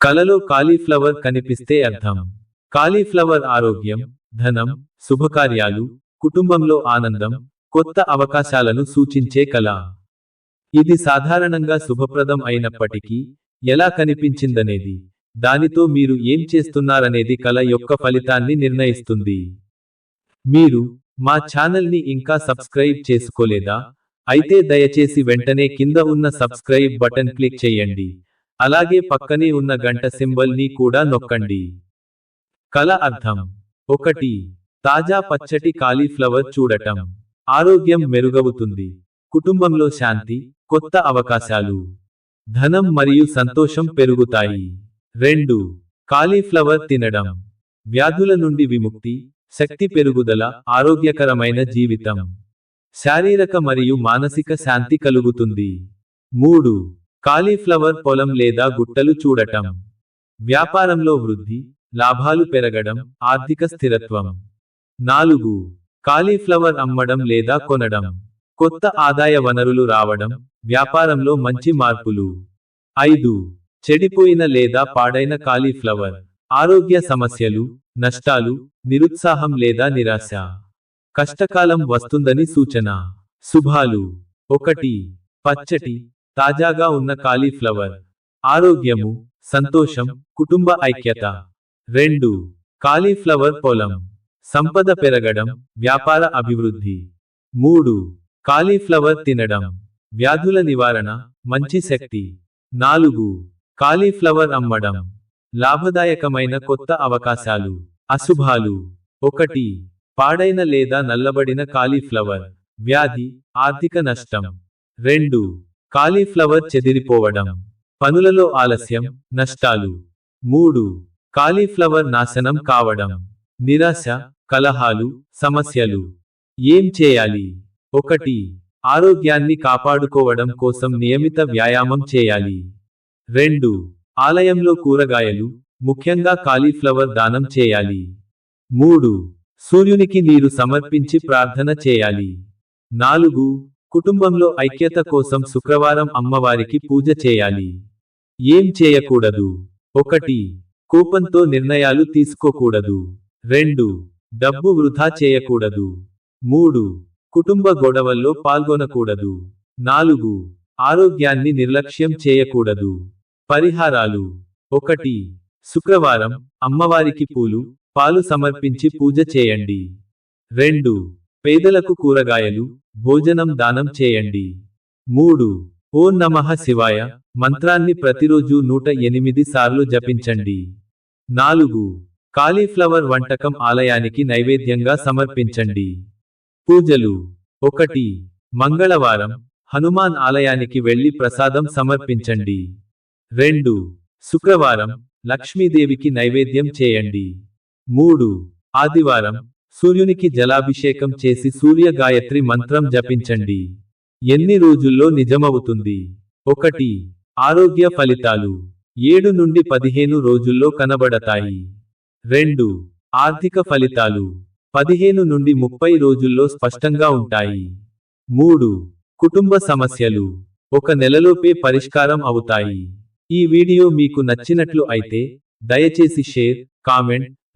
కలలో కాలీఫ్లవర్ కనిపిస్తే అర్థం. కాలీఫ్లవర్ ఆరోగ్యం ధనం శుభకార్యాలు కుటుంబంలో ఆనందం కొత్త అవకాశాలను సూచించే కళ. ఇది సాధారణంగా శుభప్రదం అయినప్పటికీ ఎలా కనిపించిందనేది దానితో మీరు ఏం చేస్తున్నారనేది కళ యొక్క ఫలితాన్ని నిర్ణయిస్తుంది. మీరు మా ఛానల్ని ఇంకా సబ్స్క్రైబ్ చేసుకోలేదా? అయితే దయచేసి వెంటనే కింద ఉన్న సబ్స్క్రైబ్ బటన్ క్లిక్ చేయండి. అలాగే పక్కనే ఉన్న గంట సింబల్ని కూడా నొక్కండి. కల అర్థం. ఒకటి తాజా పచ్చటి కాలీఫ్లవర్ చూడటం. ఆరోగ్యం మెరుగవుతుంది. కుటుంబంలో శాంతి కొత్త అవకాశాలు. ధనం మరియు సంతోషం పెరుగుతాయి. రెండు కాలీఫ్లవర్ తినడం. వ్యాధుల నుండి విముక్తి శక్తి పెరుగుదల ఆరోగ్యకరమైన జీవితం. శారీరక మరియు మానసిక శాంతి కలుగుతుంది. మూడు కాలీఫ్లవర్ పొలం లేదా గుట్టలు చూడటం. వ్యాపారంలో వృద్ధి లాభాలు పెరగడం ఆర్థిక స్థిరత్వం. నాలుగు కాలీఫ్లవర్ అమ్మడం లేదా కొనడం. కొత్త ఆదాయ వనరులు రావడం వ్యాపారంలో మంచి మార్పులు. ఐదు చెడిపోయిన లేదా పాడైన కాలీఫ్లవర్. ఆరోగ్య సమస్యలు నష్టాలు నిరుత్సాహం లేదా నిరాశ. కష్టకాలం వస్తుందని సూచన. శుభాలు. ఒకటి పచ్చటి తాజాగా ఉన్న కాలీఫ్లవర్. ఆరోగ్యము సంతోషం కుటుంబ ఐక్యత. రెండు కాలీఫ్లవర్ పొలం. సంపద పెరగడం వ్యాపార అభివృద్ధి. మూడు కాలీఫ్లవర్ తినడం. వ్యాధుల నివారణ మంచి శక్తి. నాలుగు కాలీఫ్లవర్ అమ్మడం. లాభదాయకమైన కొత్త అవకాశాలు. అశుభాలు. ఒకటి పాడైన లేదా నల్లబడిన కాలీఫ్లవర్. వ్యాధి ఆర్థిక నష్టం. రెండు కాలీఫ్లవర్ చెదిరిపోవడం. పనులలో ఆలస్యం నష్టాలు. మూడు. కాలీఫ్లవర్ నాశనం కావడం. నిరాశ కలహాలు సమస్యలు. ఏం చేయాలి? ఒకటి. ఆరోగ్యాన్ని కాపాడుకోవడం కోసం నియమిత వ్యాయామం చేయాలి. రెండు. ఆలయంలో కూరగాయలు ముఖ్యంగా కాలీఫ్లవర్ దానం చేయాలి. మూడు. సూర్యునికి నీరు సమర్పించి ప్రార్థన చేయాలి. నాలుగు. కుటుంబంలో ఐక్యత కోసం శుక్రవారం అమ్మవారికి పూజ చేయాలి. ఏం చేయకూడదు? ఒకటి కోపంతో నిర్ణయాలు తీసుకోకూడదు. రెండు డబ్బు వృధా చేయకూడదు. మూడు కుటుంబ గొడవల్లో పాల్గొనకూడదు. నాలుగు ఆరోగ్యాన్ని నిర్లక్ష్యం చేయకూడదు. పరిహారాలు. ఒకటి శుక్రవారం అమ్మవారికి పూలు పాలు సమర్పించి పూజ చేయండి. రెండు పేదలకు కూరగాయలు భోజనం దానం చేయండి. మూడు ఓ నమః శివాయ మంత్రాన్ని ప్రతిరోజు నూట ఎనిమిది సార్లు జపించండి. నాలుగు కాలీఫ్లవర్ వంటకం ఆలయానికి నైవేద్యంగా సమర్పించండి. పూజలు. ఒకటి మంగళవారం హనుమాన్ ఆలయానికి వెళ్ళి ప్రసాదం సమర్పించండి. రెండు శుక్రవారం లక్ష్మీదేవికి నైవేద్యం చేయండి. మూడు ఆదివారం సూర్యునికి జలాభిషేకం చేసి సూర్య గాయత్రి మంత్రం జపించండి. ఎన్ని రోజుల్లో నిజమవుతుంది? ఒకటి ఆరోగ్య ఫలితాలు. ఏడు నుండి పదిహేను రోజుల్లో కనబడతాయి. రెండు ఆర్థిక ఫలితాలు. పదిహేను నుండి ముప్పై రోజుల్లో స్పష్టంగా ఉంటాయి. మూడు కుటుంబ సమస్యలు. ఒక నెలలోపే పరిష్కారం అవుతాయి. ఈ వీడియో మీకు నచ్చినట్లు అయితే దయచేసి షేర్ కామెంట్